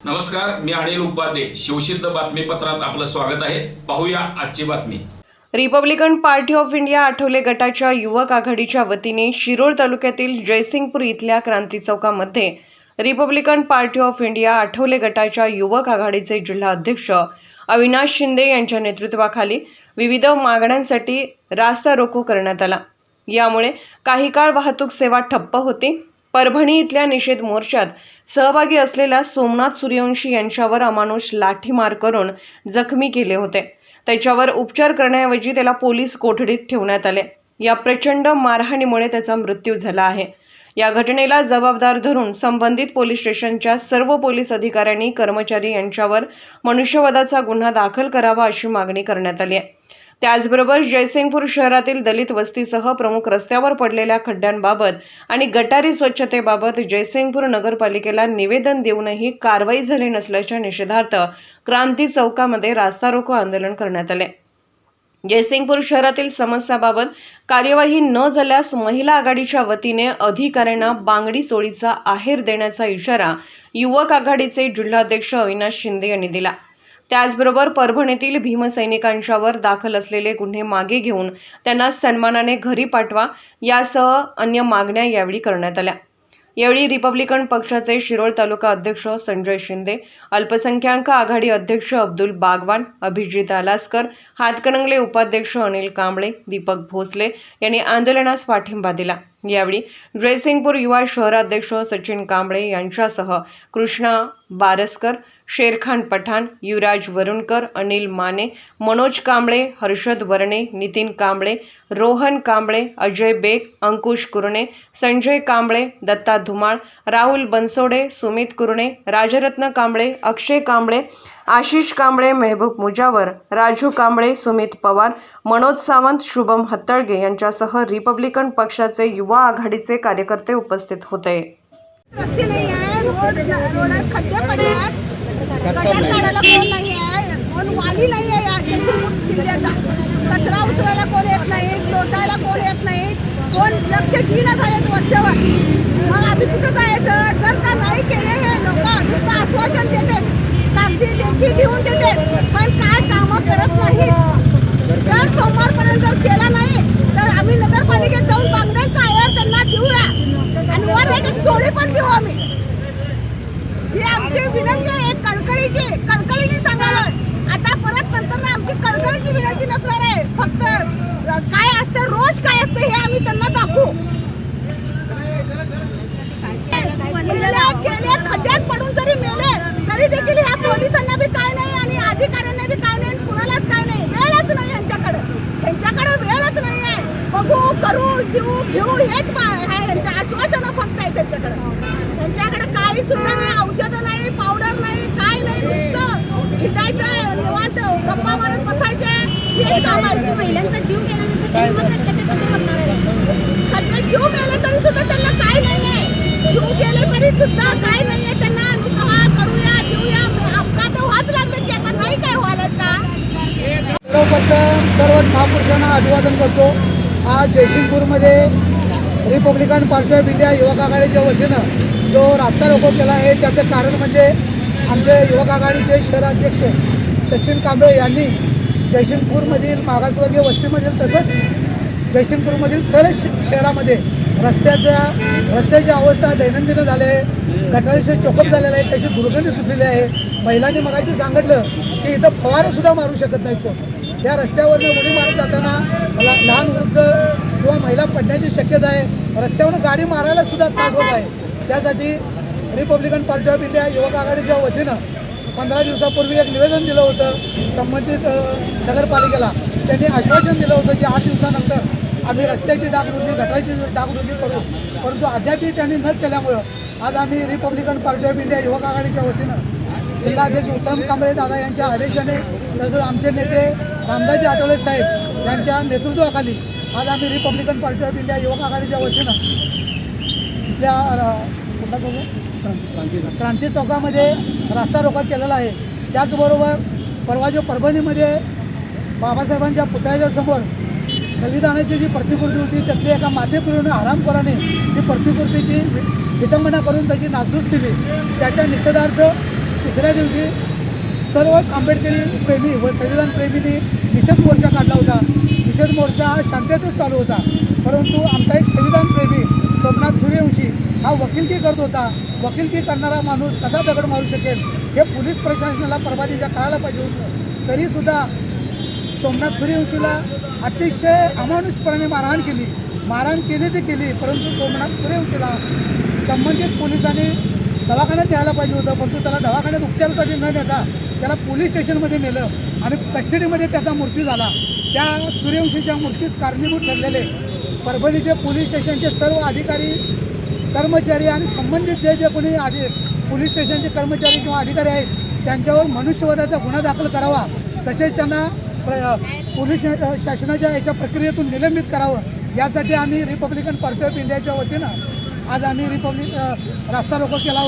नमस्कार मी अनिल उपाध्ये. शिवसिद्ध बातमीपत्रात आपलं स्वागत आहे. पाहूया आजची बातमी. Republican party of India Athawale गटाच्या युवक आघाडीच्या वतीने शिरोळ तालुक्यातील जयसिंगपूर इथल्या क्रांती चौकामध्ये Republican party of India Athawale गटाच्या युवक आघाडीचे जिल्हा अध्यक्ष अविनाश शिंदे यांच्या नेतृत्वाखाली विविध मागण्यांसाठी रास्ता रोको करण्यात आला. यामुळे काही काळ वाहतूक सेवा ठप्प होती. परभणी इथल्या निषेध मोर्चात सहभागी असलेल्या सोमनाथ सूर्यवंशी यांच्यावर अमानुष लाठीमार करून जखमी केले होते. त्याच्यावर उपचार करण्याऐवजी त्याला पोलीस कोठडीत ठेवण्यात आले. या प्रचंड मारहाणीमुळे त्याचा मृत्यू झाला आहे. या घटनेला जबाबदार धरून संबंधित पोलीस स्टेशनच्या सर्व पोलीस अधिकाऱ्यांनी कर्मचारी यांच्यावर मनुष्यवधाचा गुन्हा दाखल करावा अशी मागणी करण्यात आली आहे. त्याचबरोबर जयसिंगपूर शहरातील दलित वस्तीसह प्रमुख रस्त्यावर पडलेल्या खड्ड्यांबाबत आणि गटारी स्वच्छतेबाबत जयसिंगपूर नगरपालिकेला निवेदन देऊनही कारवाई झाली नसल्याच्या निषेधार्थ क्रांती चौकामध्ये रास्ता रोको आंदोलन करण्यात आले. जयसिंगपूर शहरातील समस्याबाबत कार्यवाही न झाल्यास महिला आघाडीच्या वतीने अधिकाऱ्यांना बांगडी चोळीचा आहेर देण्याचा इशारा युवक आघाडीचे जिल्हाध्यक्ष अविनाश शिंदे यांनी दिला. त्याचबरोबर परभणीतील भीमसैनिकांच्यावर दाखल असलेले गुन्हे मागे घेऊन त्यांना सन्मानाने घरी पाठवा यासह अन्य मागण्या यावेळी करण्यात आल्या. यावेळी रिपब्लिकन पक्षाचे शिरोळ तालुका अध्यक्ष संजय शिंदे अल्पसंख्याक आघाडी अध्यक्ष अब्दुल बागवान अभिजित आलास्कर हातकणंगले उपाध्यक्ष अनिल कांबळे दीपक भोसले यांनी आंदोलनास पाठिंबा दिला. यावेळी जयसिंगपूर युवा शहराध्यक्ष सचिन कांबळे यांच्यासह कृष्णा बारसकर शेरखान पठाण युवराज वरुणकर अनिल माने मनोज कांबळे हर्षद वर्णे नितीन कांबळे रोहन कांबळे अजय बेग अंकुश कुरणे संजय कांबळे दत्ता धुमाळ राहुल बनसोडे सुमित कुरणे राजरत्न कांबळे अक्षय कांबळे आशिष कांबळे मेहबूब मुजावर राजू कांबळे सुमित पवार मनोज सावंत शुभम हत्तळगे यांच्यासह रिपब्लिकन पक्षाचे युवा आघाडीचे कार्यकर्ते उपस्थित होते. गटार काढायला कोण नाही आहे? कोण वाली नाही आहे या जयसिंगपूर जिल्ह्याचा. कचरा उचलायला कोण येत नाही? लोटायला कोण येत नाही? कोण लक्ष दिना झालेत वरच्यावर? मग आम्ही कुठं जायचं? जर का नाही केले हे लोक नुसतं आश्वासन देते. कागदी लेखी लिहून देते. पण काय कामं करत नाहीत? जर सोमवारपर्यंत जर केला नाही तर आम्ही नगरपालिकेत जाऊन मागण्यांचा आहे त्यांना देऊया. आणि वर एक जोडी पण देऊ आम्ही ही आमची विनंती आहे पाहिजे कळकळीने सांगायला. आता परत नंतर आमची कळकळीची विनंती नसणार आहे फक्त अ, काय असतं रोज काय असतं हे आम्ही त्यांना दाखवू गेल्या गेल्या खड्ड्यात पडून जरी मेले तरी देखील ह्या पोलिसांना बी काय नाही आणि अधिकाऱ्यांना बी काय नाही आणि कुणालाच काय नाही वेळच नाही यांच्याकडे यांच्याकडे वेळच नाही आहे बघू करू देऊ घेऊ हेच यांचं आश्वासनं फक्त आहे त्यांच्याकडे. त्यांच्याकडे काही सुद्धा नाही औषधं नाही पावडर नाही काय नाही नुसतं हिटायचं निवांत गप्पा मारत बसायचे. हेच काम आहे. महिलांचा जीव गेले तरी सुद्धा त्यांना काय नाहीये. जीव गेले तरी सुद्धा काय नाहीये त्यांना. नुसतं हा करूया देऊया अपघात व्हाच लागले की आता नाही काय व्हायला का सर्वप्रथम सर्व महापुरुषांना अभिवादन करतो. आज जयसिंगपूरमध्ये रिपब्लिकन पार्टी ऑफ इंडिया युवक आघाडीच्या वतीनं जो रास्ता रोको केला आहे त्याचं कारण म्हणजे आमचे युवक आघाडीचे शहराध्यक्ष सचिन कांबळे यांनी जयसिंगपूरमधील मागासवर्गीय वस्तीमधील तसंच जयसिंगपूरमधील सर्व शहरामध्ये रस्त्याच्या रस्त्याची अवस्था दैनंदिन झाली आहे. गटारीचे चोकअप झालेलं आहे. त्याची दुर्गंधी सुटलेली आहे. महिलांनी मगाशी सांगितलं की इथं फवारंसुद्धा मारू शकत नाही कोण. या रस्त्यावरनं उडी मारत जाताना मला लहान वृद्ध किंवा महिला पडण्याची शक्यता आहे. रस्त्यावरून गाडी मारायला सुद्धा त्रास होत आहे. त्यासाठी रिपब्लिकन पार्टी ऑफ इंडिया युवक आघाडीच्या वतीनं पंधरा दिवसापूर्वी एक निवेदन दिलं होतं. संबंधित नगरपालिकेला. त्यांनी आश्वासन दिलं होतं की आठ दिवसानंतर आम्ही रस्त्याची डागडुजी गटाराची डागडुजी करू. परंतु अद्यापही त्यांनी न केल्यामुळं आज आम्ही रिपब्लिकन पार्टी ऑफ इंडिया युवक आघाडीच्या वतीनं जिल्हाध्यक्ष उत्तम कांबळे दादा यांच्या आदेशाने तसंच आमचे नेते रामदासजी आठवले साहेब यांच्या नेतृत्वाखाली आज आम्ही रिपब्लिकन पार्टी ऑफ इंडिया युवक आघाडीच्या वतीनं इथल्या कुठला चौक? क्रांती चौकामध्ये रास्ता रोका केलेला आहे. त्याचबरोबर परवा जो परभणीमध्ये बाबासाहेबांच्या पुतळ्याच्या समोर संविधानाची जी प्रतिकृती होती त्यातली एका मातेपुरीने हरामखोराने ती प्रतिकृतीची विटंबना करून त्याची नासधूस केली. त्याच्या निषेधार्थ तिसऱ्या दिवशी सर्वच आंबेडकरी प्रेमी व संविधान प्रेमींनी निषेध मोर्चा काढला होता. निषेध मोर्चा हा शांततेत चालू होता. परंतु आमचा एक संविधान प्रेमी सोमनाथ सूर्यवंशी हा वकिलकी करत होता. वकिलकी करणारा माणूस कसा दगड मारू शकेल? हे पोलीस प्रशासनाला परवानगीच्या कळायला पाहिजे होतं. तरीसुद्धा सोमनाथ सूर्यवंशीला अतिशय अमानुषपणाने मारहाण केली. मारहाण केली ती केली परंतु सोमनाथ सूर्यवंशीला संबंधित पोलिसांनी दवाखान्यात न्यायला पाहिजे होतं परंतु त्याला दवाखान्यात उपचारासाठी न नेता त्याला पोलीस स्टेशनमध्ये नेलं आणि कस्टडीमध्ये त्याचा मृत्यू झाला. त्या सूर्यवंशीच्या मृत्यूस कारणीभूत ठरलेले परभणीचे पोलीस स्टेशनचे सर्व अधिकारी कर्मचारी आणि संबंधित जे जे कोणी आधी पोलीस स्टेशनचे कर्मचारी किंवा अधिकारी आहेत त्यांच्यावर मनुष्यवधाचा गुन्हा दाखल करावा. तसेच त्यांना प्र पोलीस शासनाच्या याच्या प्रक्रियेतून निलंबित करावं. यासाठी आम्ही रिपब्लिकन पार्टी ऑफ इंडियाच्या वतीनं आज आम्ही रिपब्लिक रास्ता रोको केला होता.